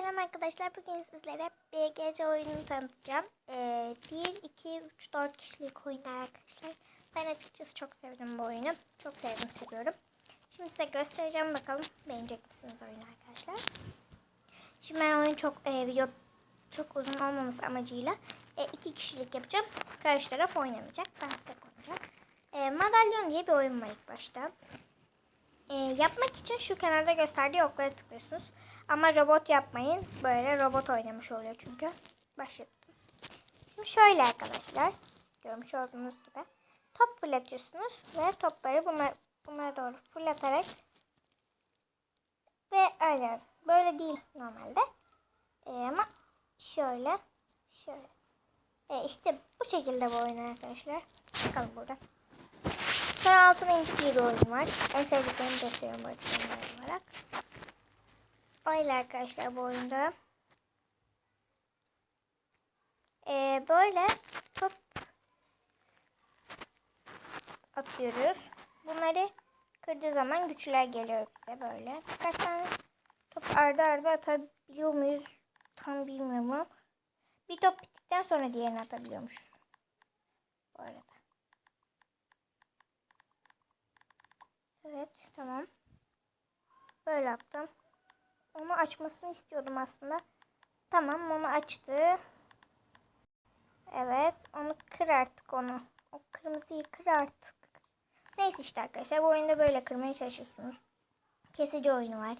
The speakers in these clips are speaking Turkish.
Selam arkadaşlar. Bugün sizlere BGC oyununu tanıtacağım. Ee, 1, 2, 3, 4 kişilik oyunlar arkadaşlar. Ben açıkçası çok sevdim bu oyunu. Çok sevdim, seviyorum. Şimdi size göstereceğim bakalım beğenecek misiniz oyunu arkadaşlar. Şimdi ben oyun çok e, video çok uzun olmaması amacıyla e, iki kişilik yapacağım. Karşı taraf oynamayacak. Ben tek oynayacağım. E, madalyon diye bir oyun var ilk başta. E, yapmak için şu kenarda gösterdiği oklara tıklıyorsunuz. Ama robot yapmayın. Böyle robot oynamış oluyor çünkü. Başlattım. Şimdi şöyle arkadaşlar. Görmüş olduğunuz gibi. Top fırlatıyorsunuz ve topları bunlar, bunlara doğru fırlatarak ve aynen böyle değil normalde. E, ama şöyle şöyle. E, işte bu şekilde bu oyun arkadaşlar. Bakalım burada. Son altın inci diye bir oyun var. En sevdiklerimi gösteriyorum oyun olarak. Öyle arkadaşlar bu oyunda. Ee, böyle top atıyoruz. Bunları kırdığı zaman güçler geliyor bize böyle. Kaç tane top arda arda atabiliyor muyuz? Tam bilmiyorum. Bir top bittikten sonra diğerini atabiliyormuşuz. Bu arada. Evet tamam. Böyle yaptım. Onu açmasını istiyordum aslında. Tamam onu açtı. Evet onu kır artık onu. O kırmızıyı kır artık. Neyse işte arkadaşlar bu oyunda böyle kırmaya çalışıyorsunuz. Kesici oyunu var.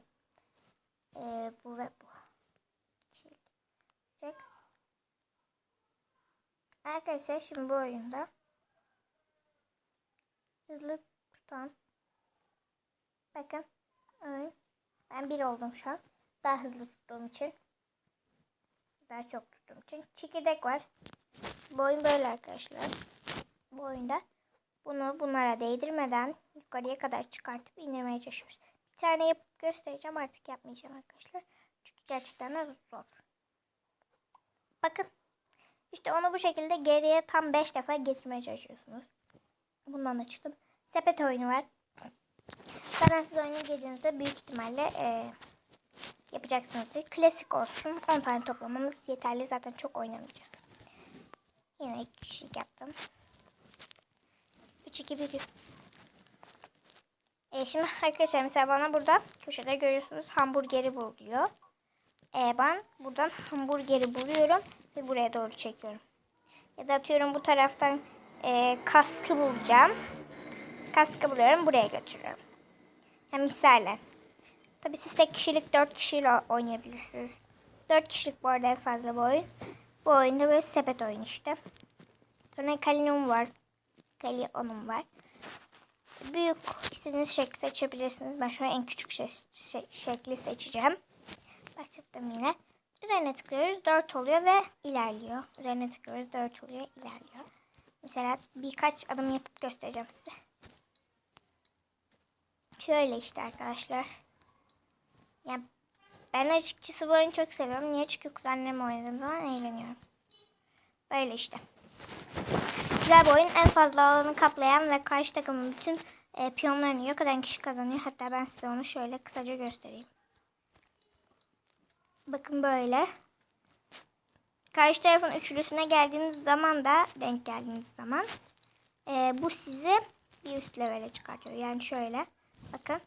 Ee, bu ve bu. Çek. Çek. Arkadaşlar şimdi bu oyunda hızlı tutan bakın ben bir oldum şu an. Daha hızlı tuttuğum için. Daha çok tuttuğum için. Çekirdek var. Bu oyun böyle arkadaşlar. Bu oyunda bunu bunlara değdirmeden yukarıya kadar çıkartıp indirmeye çalışıyoruz. Bir tane yapıp göstereceğim. Artık yapmayacağım arkadaşlar. Çünkü gerçekten de zor. Bakın. İşte onu bu şekilde geriye tam 5 defa getirmeye çalışıyorsunuz. Bundan açtım. Sepet oyunu var. Zaten siz oyunu girdiğinizde büyük ihtimalle e, yapacaksınızdır. Klasik olsun. 10 tane toplamamız yeterli. Zaten çok oynamayacağız. Yine iki kişilik yaptım. 3, 2, 1. E, şimdi arkadaşlar mesela bana burada köşede görüyorsunuz hamburgeri bul diyor. E, ben buradan hamburgeri buluyorum ve buraya doğru çekiyorum. Ya da atıyorum bu taraftan e, kaskı bulacağım. Kaskı buluyorum buraya götürüyorum. Yani misalle. Tabi siz tek kişilik 4 kişiyle oynayabilirsiniz. 4 kişilik bu arada en fazla bu oyun. Bu oyunda böyle sepet oyun işte. Sonra kalinum var. Kalionum var. Büyük istediğiniz şekli seçebilirsiniz. Ben şu an en küçük şey, şey, şekli seçeceğim. Başlattım yine. Üzerine tıklıyoruz 4 oluyor ve ilerliyor. Üzerine tıklıyoruz 4 oluyor ilerliyor. Mesela birkaç adım yapıp göstereceğim size. Şöyle işte arkadaşlar. Ya ben açıkçası bu oyunu çok seviyorum. Niye? Çünkü kuzenlerimle oynadığım zaman eğleniyorum. Böyle işte. Güzel bir oyun. En fazla alanı kaplayan ve karşı takımın bütün e, piyonlarını yok eden kişi kazanıyor. Hatta ben size onu şöyle kısaca göstereyim. Bakın böyle. Karşı tarafın üçlüsüne geldiğiniz zaman da denk geldiğiniz zaman e, bu sizi bir üst levele çıkartıyor. Yani şöyle. Bakın.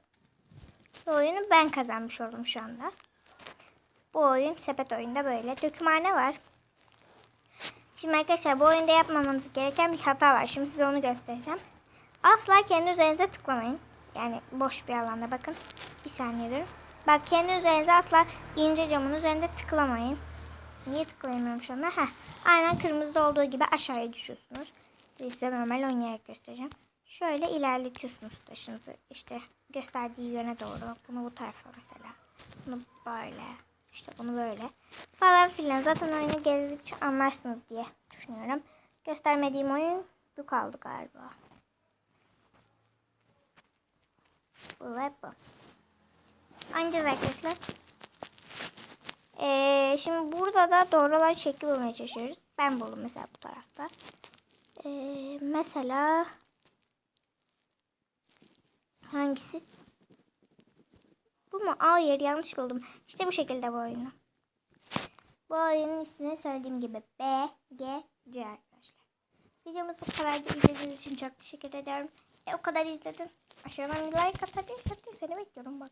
Bu oyunu ben kazanmış oldum şu anda. Bu oyun sepet oyunda böyle. Dökümhane var. Şimdi arkadaşlar bu oyunda yapmamanız gereken bir hata var. Şimdi size onu göstereceğim. Asla kendi üzerinize tıklamayın. Yani boş bir alanda bakın. Bir saniye durun. Bak kendi üzerinize asla ince camın üzerinde tıklamayın. Niye tıklayamıyorum şu anda? Heh. Aynen kırmızıda olduğu gibi aşağıya düşüyorsunuz. Size normal oynayarak göstereceğim. Şöyle ilerletiyorsunuz taşınızı. İşte gösterdiği yöne doğru. Bunu bu tarafa mesela. Bunu böyle. İşte bunu böyle. Falan filan. Zaten oyunu gezdikçe anlarsınız diye düşünüyorum. Göstermediğim oyun bu kaldı galiba. Bu ve bu. Ancak arkadaşlar. Ee, şimdi burada da doğru olan şekli bulmaya çalışıyoruz. Ben buldum mesela bu tarafta. Ee, mesela Hangisi? Bu mu? Hayır yanlış buldum. İşte bu şekilde bu oyunu. Bu oyunun ismini söylediğim gibi B, G, C arkadaşlar. Videomuz bu kadar. İzlediğiniz için çok teşekkür ederim. E, o kadar izledin. Aşağıdan bir like at hadi. Hadi seni bekliyorum bak.